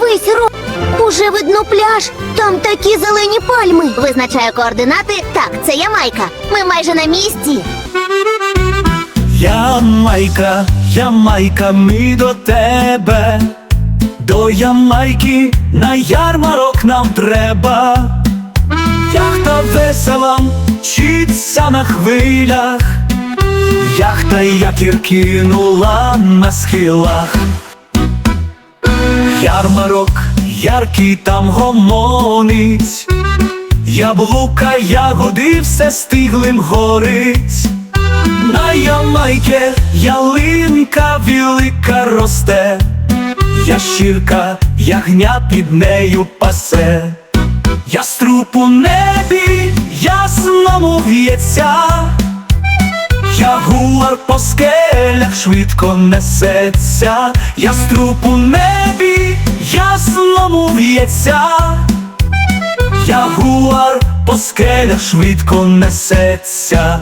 Дивись, Ро, уже видно пляж. Там такі зелені пальми. Визначаю координати. Так, це Ямайка. Ми майже на місці. Ямайка, Ямайка, ми до тебе. До Ямайки на ярмарок нам треба. Яхта весела мчиться на хвилях. Яхта якір кинула на схилах. Ярмарок, яркий там гомонить. Яблука, ягоди все стиглим горить. На Ямайке ялинка велика росте, Ящірка ягня під нею пасе, Яструб у небі ясному в'ється, Ягуар по скелях швидко несеться, Яструб у небі ньому в'ється, ягуар по скелях швидко несеться.